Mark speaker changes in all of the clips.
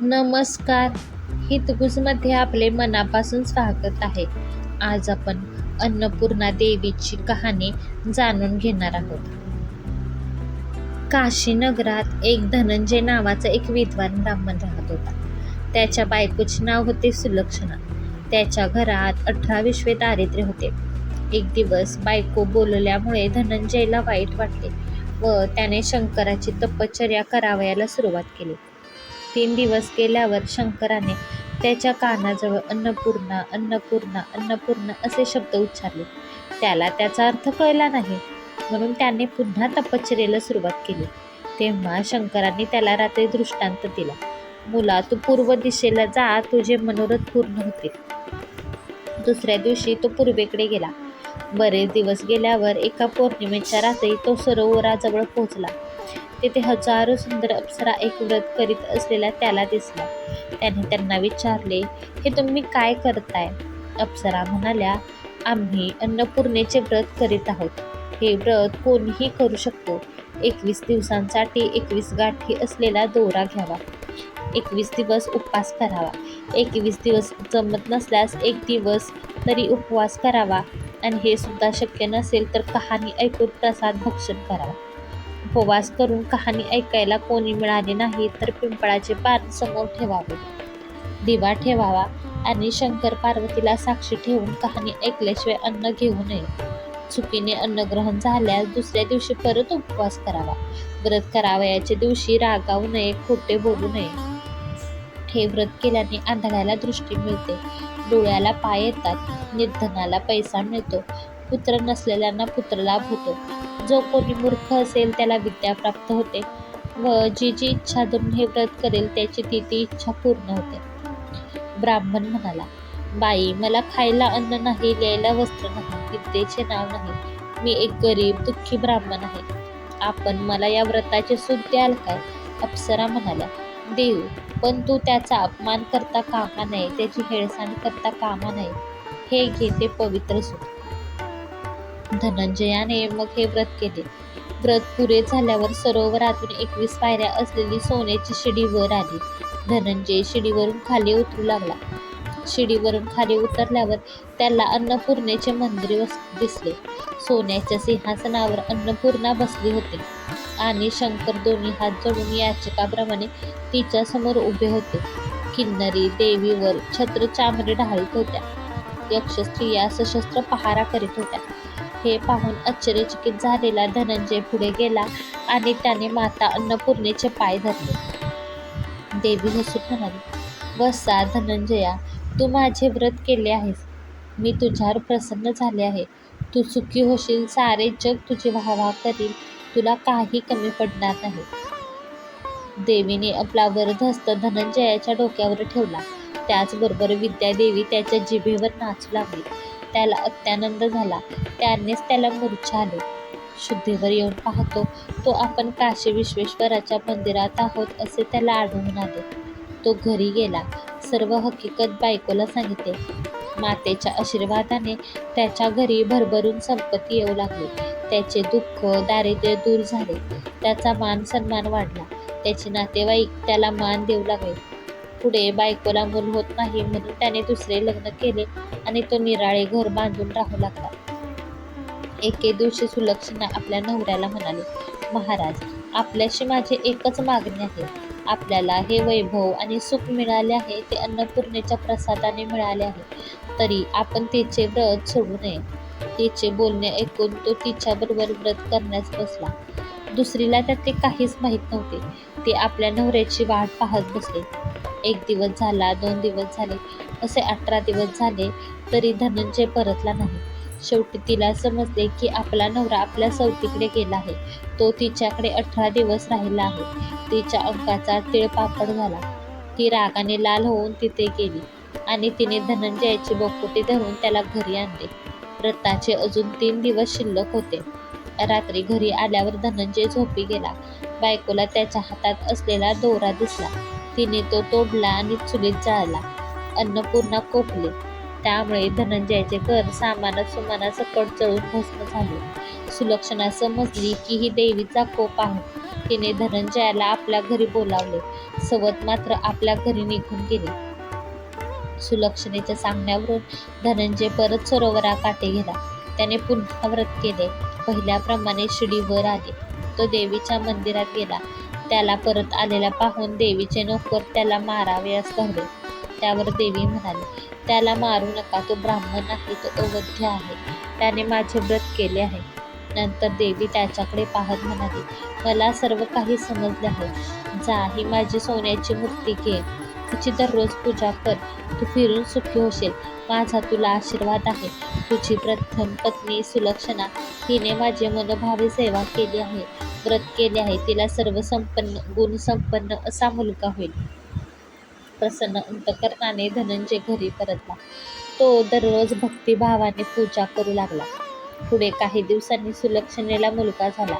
Speaker 1: नमस्कार. हितगुजमध्ये आपले मनापासून स्वागत आहे. आज आपण अन्नपूर्णा देवीची कहाणी जाणून घेणार आहोत. काशीनगरात एक धनंजय नावाचा एक विद्वान ब्राह्मण राहत होता. त्याच्या बायकोचे नाव होते सुलक्षणा. त्याच्या घरात अठरा विश्वे दारिद्र्य होते. एक दिवस बायको बोलल्यामुळे धनंजयला वाईट वाटले व त्याने शंकराची तपश्चर्या करावयाला सुरुवात केली. तीन दिवस गेल्यावर शंकराने त्याच्या कानाजवळ अन्नपूर्णा अन्नपूर्णा अन्नपूर्णा असे शब्द उच्चारले. त्याला त्याचा अर्थ कळला नाही. म्हणून त्याने पुन्हा तपश्चर्येला सुरुवात केली. तेव्हा शंकरांनी त्याला रात्री दृष्टांत दिला. मुला तू पूर्व दिशेला जा तुझे मनोरथ पूर्ण होते दुसऱ्या दिवशी तो पूर्वेकडे गेला. बरेच दिवस गेल्यावर एका पौर्णिमेच्या रात्री तो सरोवराजवळ पोहोचला. तेथे हजारो सुंदर अप्सरा एक व्रत करीत असलेला त्याला दिसला. त्याने त्यांना विचारले हे तुम्ही काय करताय? अप्सरा म्हणाल्या आम्ही अन्नपूर्णेचे व्रत करीत आहोत. हे व्रत कोणीही करू शकतो. एकवीस दिवसांसाठी एकवीस गाठी असलेला दोरा घ्यावा. एकवीस दिवस उपवास करावा. एकवीस दिवस जमत नसल्यास एक दिवस तरी उपवास करावा. आणि हे सुद्धा शक्य नसेल तर कहाणी ऐकून प्रसाद भक्षण करावा. उपवास करून कहाणी ऐकायला कोणी मिळाले नाही तर पिंपळाचे पान समोर ठेवावे. दिवा ठेवावा आणि शंकर पार्वतीला साक्षी ठेवून कहाणी ऐकल्याशिवाय अन्न घेऊ नये. चुकीने अन्नग्रहण झाल्यास दुसऱ्या दिवशी परत उपवास करावा. व्रत करावयाच्या दिवशी रागावू नये खोटे बोलू नये. हे व्रत केल्याने आंधळ्याला दृष्टी मिळते. डोळ्याला पाय येतात निर्धनाला पैसा मिळतो. पुत्र नसलेल्यांना पुत्रलाभ होतो. जो कोणी मूर्ख असेल त्याला विद्या प्राप्त होते व जी जी इच्छा धरून हे व्रत करेल त्याची ती ती इच्छा पूर्ण होते. ब्राह्मण म्हणाला बाई मला खायला अन्न नाही लिहायला वस्त्र नाही विद्येचे नाव नाही. मी एक गरीब दुःखी ब्राह्मण आहे. आपण मला या व्रताचे सूत द्याल काय अप्सरा म्हणाल्या देऊ पण तू त्याचा अपमान करता कामा नये त्याची हेळसांड करता कामा नये. हे घे ते पवित्र सूत धनंजयाने मग हे व्रत केले. व्रत पुरे झाल्यावर सरोवरातून एकवीस पायऱ्या असलेली सोन्याची शिडी वर आली. धनंजय शिडीवरून खाली उतरू लागला. शिडीवरून खाली उतरल्यावर त्याला अन्नपूर्णेचे मंदिर दिसले. सोन्याच्या सिंहासनावर अन्नपूर्णा बसली होती आणि शंकर दोन्ही हात जोडून याचिकाप्रमाणे तिच्या समोर उभे होते. किन्नरी देवीवर छत्र चामरे ढाळीत होत्या. यक्ष स्त्रिया सशस्त्र पहारा करीत होत्या. हे पाहून आश्चर्यचकित झालेला धनंजय पुढे गेला आणि त्याने माता अन्नपूर्णेचे पाय धरले. देवी हसून म्हणाली वसा धनंजया तू माझे व्रत केले आहेस. मी तुझ्यावर प्रसन्न झाले आहे. तू सुखी होशील सारे जग तुझी वाहवा करील. तुला काही कमी पडणार नाही. देवीने आपला वरदहस्त धनंजयाच्या डोक्यावर ठेवला. त्याचबरोबर विद्यादेवी त्याच्या जिभेवर नाचू लागली. त्याला अत्यानंद झाला. त्यानेच त्याला मूर्छा आली शुद्धीवर येऊन पाहतो तो आपण काशी विश्वेश्वराच्या मंदिरात आहोत असे त्याला आढळून आले. तो घरी गेला. सर्व हकीकत बायकोला सांगितले. मातेच्या आशीर्वादाने त्याच्या घरी भरभरून संपत्ती येऊ लागली. त्याचे दुःख दारिद्र्य दूर झाले. त्याचा मान सन्मान वाढला. त्याचे नातेवाईक त्याला मान देऊ लागले. पुढे बायकोला मूल होत नाही म्हणून त्याने दुसरे लग्न केले आणि तो निराळे घर बांधून राहू लागला. एके दिवशी सुलक्षणा आपल्या नवऱ्याला म्हणाले महाराज आपल्याशी माझी एकच मागणी आहे. आपल्याला हे वैभव आणि सुख मिळाले आहे ते अन्नपूर्णेच्या प्रसादाने मिळाले आहे. तरी आपण तिचे व्रत सोडू नये. तिचे बोलणे ऐकून तो तिच्याबरोबर व्रत करण्यास बसला. दुसरीला त्यातले काहीच माहीत नव्हते. ते आपल्या नवऱ्याची वाट पाहत बसले. एक दिवस झाला दोन दिवस झाले असे अठरा दिवस झाले तरी धनंजय परतला नाही. शेवटी तिला समजले की आपला नवरा आपल्या सवतीकडे गेला आहे. तो तिच्याकडे अठरा दिवस राहिला आहे. तिच्या अंकाचा तिळपापड झाला. ती रागाने लाल होऊन तिथे गेली आणि तिने धनंजयाची बोकुटी धरून त्याला घरी आणले. रत्नाचे अजून तीन दिवस शिल्लक होते. रात्री घरी आल्यावर धनंजय झोपी गेला. बायकोला त्याच्या हातात असलेला दोरा दिसला. तिने तो तोडला आणि चुलीत जाळला. अन्नपूर्णा कोपले. त्यामुळे धनंजयाचे घर सामानात सुमानासकट चळून भस्म झाले. सुलक्षणा समजली की ही देवीचा कोप आहे. तिने धनंजयाला आपल्या घरी बोलावले. सवत मात्र आपल्या घरी निघून गेले. सुलक्षणेच्या सांगण्यावरून धनंजय परत सरोवराकाठी गेला त्याने पुन्हा व्रत केले. पहिल्याप्रमाणे शिडीवर आले. तो देवीच्या मंदिरात गेला. त्याला परत आलेला पाहून देवीचे नोकर त्याला मारावे धरले. त्यावर देवी म्हणाली त्याला मारू नका तो ब्राह्मण नाही तो अवध्य आहे. त्याने माझे व्रत केले आहे. नंतर देवी त्याच्याकडे पाहत म्हणाली मला सर्व काही समजले आहे. जा ही माझी सोन्याची मूर्ती घे. तिची दररोज पूजा कर. तू फिरून सुखी होशील. माझा तुला आशीर्वाद आहे. तुझी प्रथम पत्नी सुलक्षणा हिने माझी मनोभावे सेवा केली आहे. व्रत केले आहे तिला सर्व संपन्न असा मुलगा होईल. प्रसन्न अंतकरणाने धनंजय घरी परतला. तो दररोज भक्तिभावाने पूजा करू लागला. पुढे काही दिवसांनी सुलक्षणेला मुलगा झाला.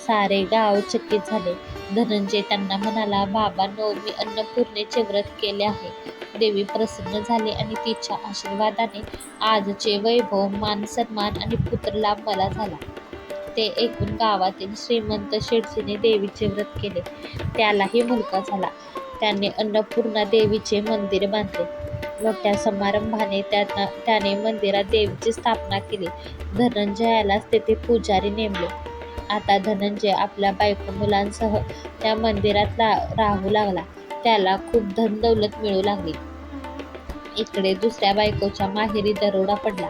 Speaker 1: सारे गाव चकित झाले. धनंजय त्यांना म्हणाला बाबांनो मी अन्नपूर्णेचे व्रत केले आहे. देवी प्रसन्न झाली आणि तिच्या आशीर्वादाने आजचे वैभव मान सन्मान आणि पुत्रलाभ मला झाला. ते ऐकून गावातील श्रीमंत शेठजीने देवीचे व्रत केले. त्यालाही मुलगा झाला. त्याने अन्नपूर्णा देवीचे मंदिर बांधले. मोठ्या समारंभाने त्यांना त्याने मंदिरात देवीची स्थापना केली. धनंजयालाच तेथे पुजारी नेमले. आता धनंजय आपल्या बायको मुलांसह त्या मंदिरात ला राहू लागला. त्याला खूप धन दौलत मिळू लागली. इकडे दुसऱ्या बायकोच्या माहेरी दरोडा पडला.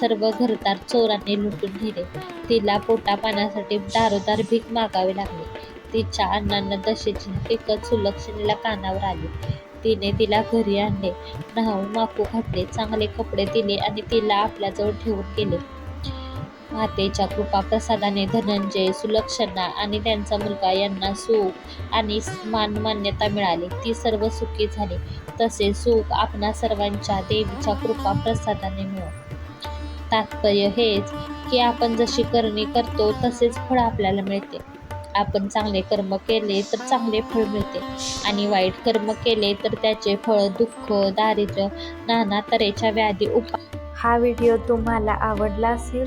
Speaker 1: सर्व घरदार चोरांनी लुटून नेले. तिला पोटापाण्यासाठी दारोदार भीक मागावी लागली. तिच्या अण्णांना दशेची एकच सुलक्षणीला कानावर आली. तिने तिला घरी आणले. न्हाऊ माकू घातले चांगले कपडे दिले आणि तिला आपल्याजवळ ठेवून गेले. मातेच्या कृपा प्रसादाने धनंजय सुलक्षणा आणि त्यांचा मुलगा यांना सुख आणि मान मान्यता मिळाली. ती सर्व सुखी झाली. तसे सुख आपणा सर्वांच्या देवीच्या कृपा प्रसादाने मिळो. तात्पर्य हेच की आपण जशी करणी करतो तसेच फळ आपल्याला मिळते. आपण चांगले कर्म केले तर चांगले फळ मिळते आणि वाईट कर्म केले तर त्याचे फळ दुःख दारिद्र्य नाना तऱ्हेच्या व्याधी उपा
Speaker 2: हा व्हिडिओ तुम्हाला आवडला असेल